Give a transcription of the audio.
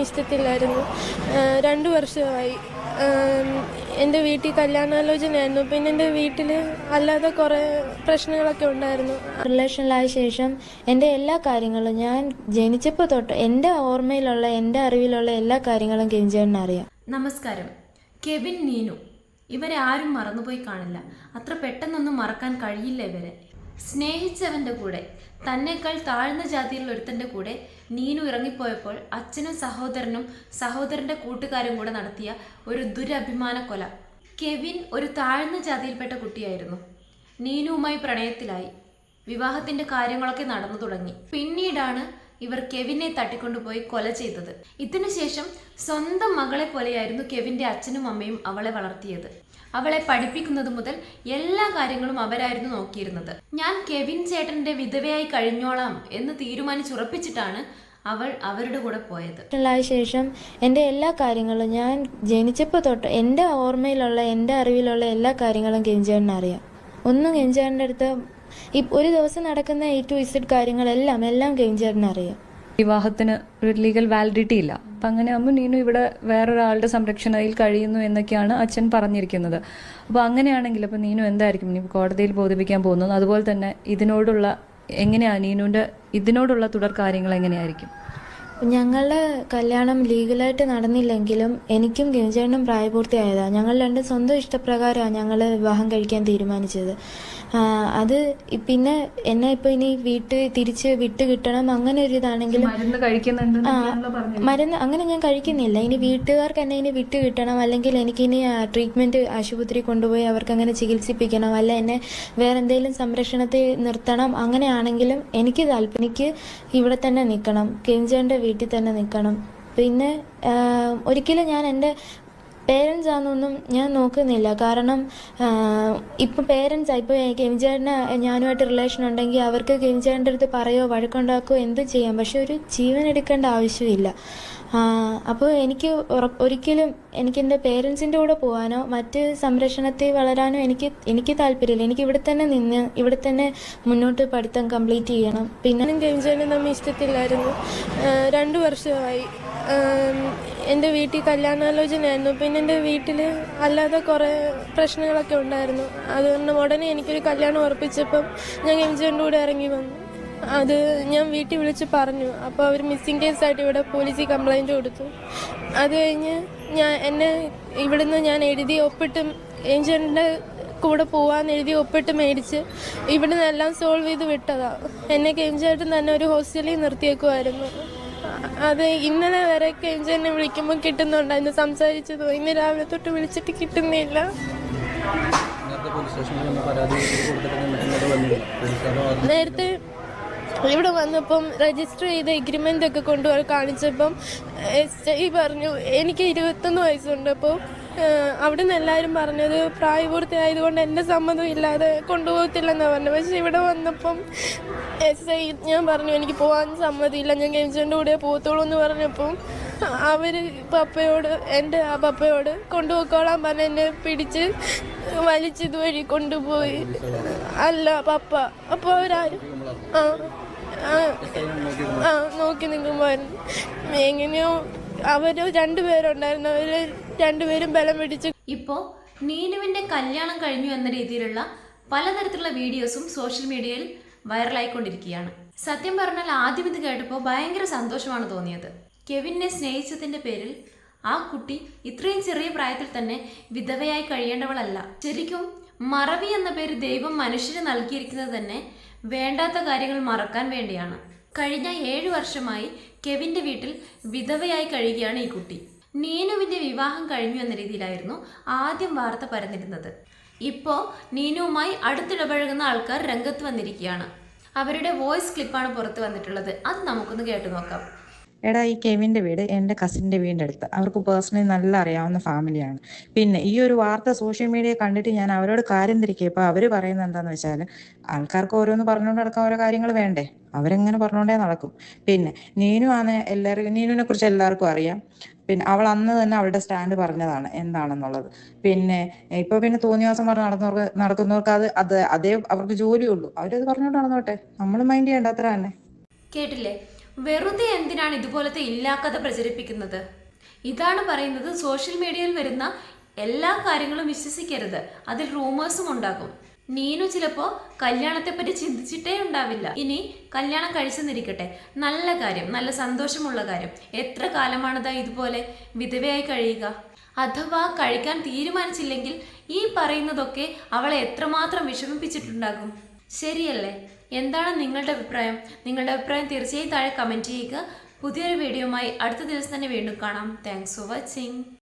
ഇഷ്ടത്തില്ലായിരുന്നു രണ്ട് വർഷമായി. എന്റെ വീട്ടിൽ കല്യാണാലോചനയായിരുന്നു. പിന്നെ എന്റെ വീട്ടിൽ അല്ലാതെ കുറേ പ്രശ്നങ്ങളൊക്കെ ഉണ്ടായിരുന്നു. റിലേഷനിലായ ശേഷം എന്റെ എല്ലാ കാര്യങ്ങളും ഞാൻ ജനിച്ചപ്പോൾ തൊട്ട് എന്റെ ഓർമ്മയിലുള്ള എന്റെ അറിവിലുള്ള എല്ലാ കാര്യങ്ങളും കെഞ്ചേട്ടന് അറിയാം. നമസ്കാരം. കെവിൻ നീനു. ഇവരെ ആരും മറന്നുപോയി കാണില്ല. അത്ര പെട്ടെന്നൊന്നും മറക്കാൻ കഴിയില്ല ഇവരെ. സ്നേഹിച്ചവന്റെ കൂടെ തന്നേക്കാൾ താഴ്ന്ന ജാതിയിലുള്ള ഒരുത്തന്റെ കൂടെ നീനു ഇറങ്ങിപ്പോയപ്പോൾ അച്ഛനും സഹോദരനും സഹോദരന്റെ കൂട്ടുകാരും കൂടെ നടത്തിയ ഒരു ദുരഭിമാന കൊല. കെവിൻ ഒരു താഴ്ന്ന ജാതിയിൽപ്പെട്ട കുട്ടിയായിരുന്നു. നീനുവുമായി പ്രണയത്തിലായി. വിവാഹത്തിന്റെ കാര്യങ്ങളൊക്കെ നടന്നു തുടങ്ങി. പിന്നീടാണ് ഇവർ കെവിനെ തട്ടിക്കൊണ്ടുപോയി കൊല ചെയ്തത്. ഇതിനുശേഷം സ്വന്തം മകളെ പോലെയായിരുന്നു കെവിന്റെ അച്ഛനും അമ്മയും അവളെ വളർത്തിയത്. അവളെ പഠിപ്പിക്കുന്നത് മുതൽ എല്ലാ കാര്യങ്ങളും അവരായിരുന്നു നോക്കിയിരുന്നത്. ഞാൻ കെവിൻ ചേട്ടന്റെ വിധവയായി കഴിഞ്ഞോളാം എന്ന് തീരുമാനിച്ചുറപ്പിച്ചിട്ടാണ് അവൾ അവരുടെ കൂടെ പോയത്. റിലേഷനിലായ ശേഷം എന്റെ എല്ലാ കാര്യങ്ങളും ഞാൻ ജനിച്ചപ്പോൾ തൊട്ട് എന്റെ ഓർമ്മയിലുള്ള എന്റെ അറിവിലുള്ള എല്ലാ കാര്യങ്ങളും കെഞ്ചേണ്ണ അറിയാം. ഒന്നും കെഞ്ചേട്ടന്റെ അടുത്ത് ഒരു ദിവസം നടക്കുന്ന എ ടു ഇസഡ് കാര്യങ്ങളെല്ലാം എല്ലാം കെഞ്ചേണ്ണ അറിയാം. വിവാഹത്തിന് ഒരു ലീഗൽ വാലിഡിറ്റി ഇല്ല. അപ്പം അങ്ങനെ ആകുമ്പോൾ നീനു ഇവിടെ വേറൊരാളുടെ സംരക്ഷണയിൽ കഴിയുന്നു എന്നൊക്കെയാണ് അച്ഛൻ പറഞ്ഞിരിക്കുന്നത്. അപ്പോൾ അങ്ങനെയാണെങ്കിൽ അപ്പോൾ നീനു എന്തായിരിക്കും? നീ കോടതിയിൽ ബോധിപ്പിക്കാൻ പോകുന്നത്? അതുപോലെ തന്നെ ഇതിനോടുള്ള എങ്ങനെയാണ് നീനുവിന്റെ ഇതിനോടുള്ള തുടർ കാര്യങ്ങൾ എങ്ങനെയായിരിക്കും? ഞങ്ങളുടെ കല്യാണം ലീഗലായിട്ട് നടന്നില്ലെങ്കിലും എനിക്കും ഗിനിചേട്ടനും പ്രായപൂർത്തിയായതാണ് ഞങ്ങൾ രണ്ടും സ്വന്തം ഇഷ്ടപ്രകാരമാണ് ഞങ്ങൾ വിവാഹം കഴിക്കാൻ തീരുമാനിച്ചത്. അത് പിന്നെ എന്നെ ഇപ്പൊ ഇനി വീട്ടിൽ തിരിച്ച് വിട്ട് കിട്ടണം അങ്ങനെ ഒരു ഇതാണെങ്കിലും മരുന്ന് അങ്ങനെ ഞാൻ കഴിക്കുന്നില്ല. ഇനി വീട്ടുകാർക്ക് എന്നെ ഇനി വിട്ട് കിട്ടണം അല്ലെങ്കിൽ എനിക്കിനി ട്രീറ്റ്മെന്റ് ആശുപത്രി കൊണ്ടുപോയി അവർക്ക് അങ്ങനെ ചികിത്സിപ്പിക്കണം അല്ല എന്നെ വേറെ എന്തെങ്കിലും സംരക്ഷണത്തിൽ നിർത്തണം അങ്ങനെയാണെങ്കിലും എനിക്ക് താല്പര്യം എനിക്ക് ഇവിടെ തന്നെ നിൽക്കണം. കെഞ്ചേന്റെ വീട്ടിൽ തന്നെ നിൽക്കണം. പിന്നെ ഒരിക്കലും ഞാൻ എന്റെ പേരൻസ് ആണെന്നൊന്നും ഞാൻ നോക്കുന്നില്ല. കാരണം ഇപ്പം പേരൻസ് ഇപ്പോൾ കെമിചേട്ടന് ഞാനുമായിട്ട് റിലേഷൻ ഉണ്ടെങ്കിൽ അവർക്ക് കെമിചേട്ടന്റെ അടുത്ത് പറയോ വഴക്കുണ്ടാക്കുകയോ എന്ത് ചെയ്യാം. പക്ഷെ ഒരു ജീവൻ എടുക്കേണ്ട ആവശ്യമില്ല. അപ്പോൾ എനിക്ക് ഒരിക്കലും എനിക്ക് എന്റെ പേരൻസിന്റെ കൂടെ പോകാനോ മറ്റ് സംരക്ഷണത്തിൽ വളരാനോ എനിക്ക് എനിക്ക് താല്പര്യമില്ല. എനിക്ക് ഇവിടെ തന്നെ നിന്ന് ഇവിടെ തന്നെ മുന്നോട്ട് പഠിത്തം കംപ്ലീറ്റ് ചെയ്യണം. പിന്നെ ഞാനും നമ്മൾ ഇഷ്ടത്തില്ലായിരുന്നു. രണ്ട് വർഷമായി. എന്റെ വീട്ടിൽ കല്യാണാലോചനയായിരുന്നു. പിന്നെ എന്റെ വീട്ടിൽ അല്ലാതെ കുറേ പ്രശ്നങ്ങളൊക്കെ ഉണ്ടായിരുന്നു. അതുകൊണ്ട് ഉടനെ എനിക്കൊരു കല്യാണം ഉറപ്പിച്ചപ്പം ഞാൻ കെഞ്ചേന്റെ കൂടെ ഇറങ്ങി വന്നു. അത് ഞാൻ വീട്ടിൽ വിളിച്ച് പറഞ്ഞു. അപ്പോൾ അവർ മിസ്സിംഗ് കേസായിട്ട് ഇവിടെ പോലീസിൽ കംപ്ലൈന്റ് കൊടുത്തു. അത് കഴിഞ്ഞ് ഞാൻ എന്നെ ഇവിടുന്ന് ഞാൻ എഴുതി ഒപ്പിട്ട് ഏഞ്ചലിന്റെ കൂടെ പോവാന്ന് എഴുതി ഒപ്പിട്ട് മേടിച്ച് ഇവിടുന്ന് എല്ലാം സോൾവ് ചെയ്ത് വിട്ടതാ. എന്നെ കെഞ്ചായിട്ടും തന്നെ ഒരു ഹോസ്റ്റലിൽ നിർത്തിയേക്കുമായിരുന്നു അത് ഇന്നലെ വരെ കെഞ്ചെന്നെ വിളിക്കുമ്പോൾ കിട്ടുന്നുണ്ടായിരുന്നു സംസാരിച്ചതോ. ഇന്ന് രാവിലെ തൊട്ട് വിളിച്ചിട്ട് കിട്ടുന്നില്ല. നേരത്തെ ഇവിടെ വന്നപ്പം രജിസ്റ്റർ ചെയ്ത എഗ്രിമെന്റ് ഒക്കെ കൊണ്ടുപോയി കാണിച്ചപ്പം എസ് ഐ പറഞ്ഞു എനിക്ക് ഇരുപത്തൊന്ന് വയസ്സുണ്ട്. അപ്പോൾ അവിടെ നിന്ന് എല്ലാവരും പറഞ്ഞത് പ്രായപൂർത്തി ആയതുകൊണ്ട് എന്റെ സമ്മതം ഇല്ലാതെ കൊണ്ടുപോകത്തില്ലെന്നാണ് പറഞ്ഞത്. പക്ഷെ ഇവിടെ വന്നപ്പം എസ് ഐ ഞാൻ പറഞ്ഞു എനിക്ക് പോകാൻ സമ്മതിയില്ല. ഞാൻ കെഞ്ചന്റെ കൂടെ പോകത്തുള്ളൂ എന്ന് പറഞ്ഞപ്പം അവർ പപ്പയോട് എന്റെ ആ പപ്പയോട് കൊണ്ടുപോയിക്കോളാൻ പറഞ്ഞ് എന്നെ പിടിച്ച് വലിച്ചിതുവഴി കൊണ്ടുപോയി. അല്ല പപ്പ. അപ്പോൾ അവരാരും ആ. നോക്കി നിൽക്കുമ്പോയിരുന്നു എങ്ങനെയോ അവർ രണ്ടുപേരുണ്ടായിരുന്നു. അവർ രണ്ടുപേരും ബലം പിടിച്ച് ഇപ്പോൾ നീനുവിന്റെ കല്യാണം കഴിഞ്ഞു എന്ന രീതിയിലുള്ള പലതരത്തിലുള്ള വീഡിയോസും സോഷ്യൽ മീഡിയയിൽ വൈറലായിക്കൊണ്ടിരിക്കുകയാണ്. സത്യം പറഞ്ഞാൽ ആദ്യം ഇത് കേട്ടപ്പോൾ ഭയങ്കര സന്തോഷമാണ് തോന്നിയത്. കെവിനെ സ്നേഹിച്ചതിന്റെ പേരിൽ ആ കുട്ടി ഇത്രയും ചെറിയ പ്രായത്തിൽ തന്നെ വിധവയായി കഴിയേണ്ടവളല്ല. ശരിക്കും മറവി എന്ന പേര് ദൈവം മനുഷ്യന് നൽകിയിരിക്കുന്നത് തന്നെ വേണ്ടാത്ത കാര്യങ്ങൾ മറക്കാൻ വേണ്ടിയാണ്. കഴിഞ്ഞ ഏഴു വർഷമായി കെവിന്റെ വീട്ടിൽ വിധവയായി കഴിയുകയാണ് ഈ കുട്ടി. നീനുവിന്റെ വിവാഹം കഴിഞ്ഞു എന്ന രീതിയിലായിരുന്നു ആദ്യം വാർത്ത പരന്നിരുന്നത്. ഇപ്പോൾ നീനുവുമായി അടുത്തിടപഴകുന്ന ആൾക്കാർ രംഗത്ത് വന്നിരിക്കുകയാണ്. അവരുടെ വോയിസ് ക്ലിപ്പാണ് പുറത്ത് വന്നിട്ടുള്ളത്. അത് നമുക്കൊന്ന് കേട്ടു നോക്കാം. എടാ ഈ കെവിന്റെ വീട് എന്റെ കസിന്റെ വീടിന്റെ അടുത്ത്. അവർക്ക് പേഴ്സണലി നല്ല അറിയാവുന്ന ഫാമിലിയാണ് പിന്നെ ഈ ഒരു വാർത്ത സോഷ്യൽ മീഡിയ കണ്ടിട്ട് ഞാൻ അവരോട് കാര്യം തിരിക്കിയപ്പോൾ അവർ പറയുന്നത് എന്താന്ന് വെച്ചാൽ ആൾക്കാർക്ക് ഓരോന്ന് പറഞ്ഞുകൊണ്ട് നടക്കാൻ ഓരോ കാര്യങ്ങൾ വേണ്ടേ? അവരെങ്ങനെ പറഞ്ഞുകൊണ്ടേ നടക്കും. പിന്നെ നീനു ആണ് എല്ലാവർക്കും നീനുവിനെ കുറിച്ച് എല്ലാവർക്കും അറിയാം. പിന്നെ അവൾ അന്ന് തന്നെ അവളുടെ സ്റ്റാൻഡ് പറഞ്ഞതാണ് എന്താണെന്നുള്ളത്. പിന്നെ ഇപ്പൊ പിന്നെ തോന്നിയ ദിവസം പറഞ്ഞ് നടന്നവർക്ക് നടക്കുന്നവർക്ക് അത് അത് അതേ അവർക്ക് ജോലിയുള്ളൂ. അവരത് പറഞ്ഞുകൊണ്ട് നടന്നോട്ടെ. നമ്മൾ മൈൻഡ് ചെയ്യേണ്ട അത്ര തന്നെ കേട്ടില്ലേ? വെറുതെ എന്തിനാണ് ഇതുപോലത്തെ ഇല്ലാക്കഥ പ്രചരിപ്പിക്കുന്നത്? ഇതാണ് പറയുന്നത് സോഷ്യൽ മീഡിയയിൽ വരുന്ന എല്ലാ കാര്യങ്ങളും വിശ്വസിക്കരുത്. അതിൽ റൂമേഴ്സും ഉണ്ടാകും. നീനു ചിലപ്പോ കല്യാണത്തെപ്പറ്റി ചിന്തിച്ചിട്ടേ ഉണ്ടാവില്ല. ഇനി കല്യാണം കഴിച്ചെന്നിരിക്കട്ടെ. നല്ല കാര്യം നല്ല സന്തോഷമുള്ള കാര്യം. എത്ര കാലമാണതാ ഇതുപോലെ വിധവയായി കഴിയുക? അഥവാ കഴിക്കാൻ തീരുമാനിച്ചില്ലെങ്കിൽ ഈ പറയുന്നതൊക്കെ അവളെ എത്രമാത്രം വിഷമിപ്പിച്ചിട്ടുണ്ടാകും? ശരിയല്ലേ? എന്താണ് നിങ്ങളുടെ അഭിപ്രായം? നിങ്ങളുടെ അഭിപ്രായം തീർച്ചയായും താഴെ കമന്റ് ചെയ്യുക. പുതിയൊരു വീഡിയോയുമായി അടുത്ത ദിവസം തന്നെ വീണ്ടും കാണാം. Thanks for watching